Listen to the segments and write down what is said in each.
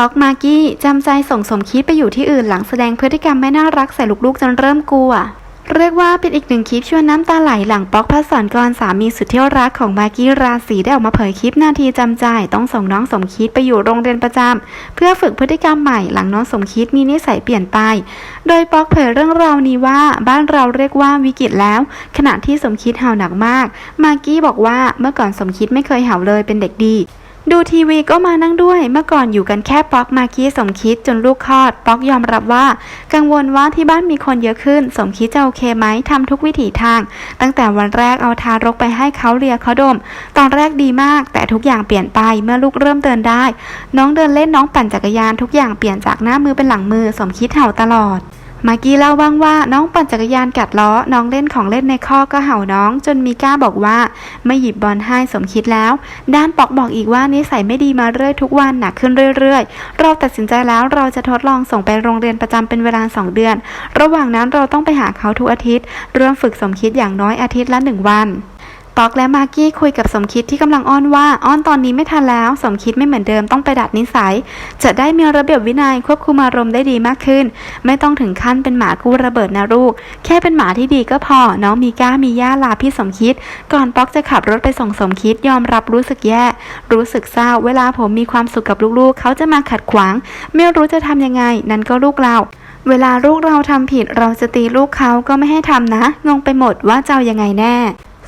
ป๊อกมากกี้จำใจส่งสมคิดไปอยู่ที่อื่นหลังแสดงพฤติกรรมไม่น่ารักใส่ลูกๆจนเริ่มกลัว เรียกว่าเป็นอีกหนึ่งคลิปชวนน้ำตาไหลหลังป๊อกพัศรกรสามีสุดเที่ยวรักของมากกี้ราศีได้ออกมาเผยคลิปนาทีจำใจ ต้องส่งน้องสมคิดไปอยู่โรงเรียนประจำเพื่อฝึกพฤติกรรมใหม่หลังน้องสมคิดมีนิสัยเปลี่ยนไป โดยป๊อกเผยเรื่องราวนี้ว่าบ้านเราเรียกว่าวิกฤตแล้ว ขณะที่สมคิดเห่าหนักมาก มากกี้บอกว่าเมื่อก่อนสมคิดไม่เคยเห่าเลยเป็นเด็กดี ดูทีวีก็มานั่งด้วย เมื่อก่อนอยู่กันแค่ป๊อกมากกี้สมคิดจนลูกคลอด ป๊อกยอมรับว่า กังวลว่าที่บ้านมีคนเยอะขึ้น สมคิดจะโอเคไหมทำทุกวิถีทาง ตั้งแต่วันแรกเอาทารกไปให้เขาเลียเขาดม ตอนแรกดีมาก แต่ทุกอย่างเปลี่ยนไปเมื่อลูกเริ่มเดินได้ น้องเดินเล่นน้องปั่นจักรยานทุกอย่างเปลี่ยนจากหน้ามือเป็นหลังมือ สมคิดเห่าตลอด มากกี้เล่าบ้างว่าน้องปั่นจักรยานกัดล้อ น้องเล่นของเล่นในข้อก็เห่าน้อง จนมีก้าบอกว่า ไม่หยิบบอลให้สมคิดแล้ว ด้านปอกบอกอีกว่านิสัยไม่ดีมาเรื่อยทุกวันหนักขึ้นเรื่อยๆ เราตัดสินใจแล้วเราจะทดลองส่งไปโรงเรียนประจำเป็นเวลา 2 เดือน ระหว่างนั้นเราต้องไปหาเขาทุกอาทิตย์ เริ่มฝึกสมคิดอย่างน้อยอาทิตย์ละหนึ่งวัน ป๊อกและมากกี้คุยกับสมคิดที่กำลังอ้อนว่าอ้อนตอนนี้ไม่ทันแล้ว สมคิดไม่เหมือนเดิมต้องไปดัดนิสัย จะได้มีระเบียบวินัยควบคุมอารมณ์ได้ดีมากขึ้น ไม่ต้องถึงขั้นเป็นหมากู้ระเบิดนะลูก แค่เป็นหมาที่ดีก็พอ น้องมีก้ามีย่าลาพี่สมคิด ก่อนป๊อกจะขับรถไปส่งสมคิดยอมรับรู้สึกแย่ รู้สึกเศร้า เวลาผมมีความสุขกับลูกๆ เขาจะมาขัดขวาง ไม่รู้จะทำยังไง นั่นก็ลูกเราเวลาลูกเราทำผิดเราจะตีลูกเขาก็ไม่ให้ทำนะ งงไปหมดว่าจะเอายังไงแน่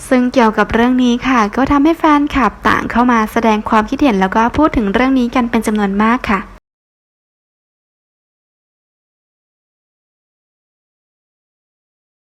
ซึ่งเกี่ยวกับเรื่องนี้ค่ะ ก็ทำให้แฟนคลับต่างเข้ามาแสดงความคิดเห็นแล้วก็พูดถึงเรื่องนี้กันเป็นจำนวนมากค่ะ